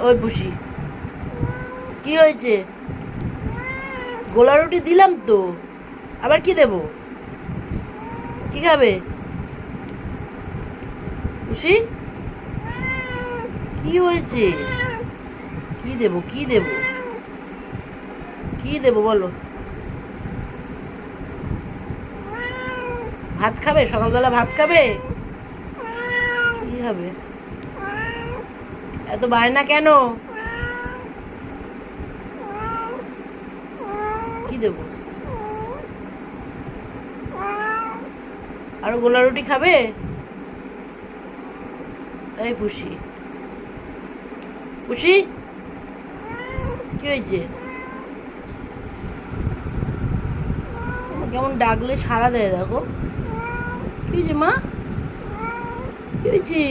ওই পুষি। কি হয়েছে? গোলা রুটি দিলাম তো। আবার কি দেব? কি খাবে? পুষি? কি হয়েছে? কি দেব কি দেব? কি দেব বলো। ভাত খাবে? সকালবেলা ভাত খাবে? কি খাবে? এত বায়না কেন? কি দেব? আরও গোলা রুটি খাবে? এই পুষি। পুষি? কি হয়েছে? কেমন ডাকলে সাড়া দেয় দেখো। কি হয়েছে মা? কি হয়েছে?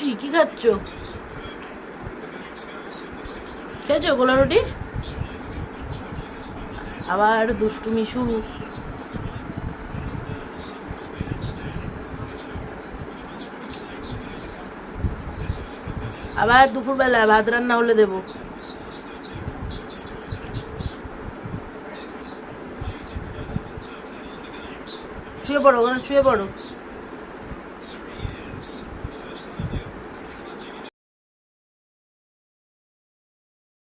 খুশি কি খাচ্ছ? গোলা রুটি? আবার দুষ্টুমি শুরু। আবার দুপুরবেলা ভাত রান্না হলে দেবো। শুয়ে পড়ো, ওখানে শুয়ে পড়ো।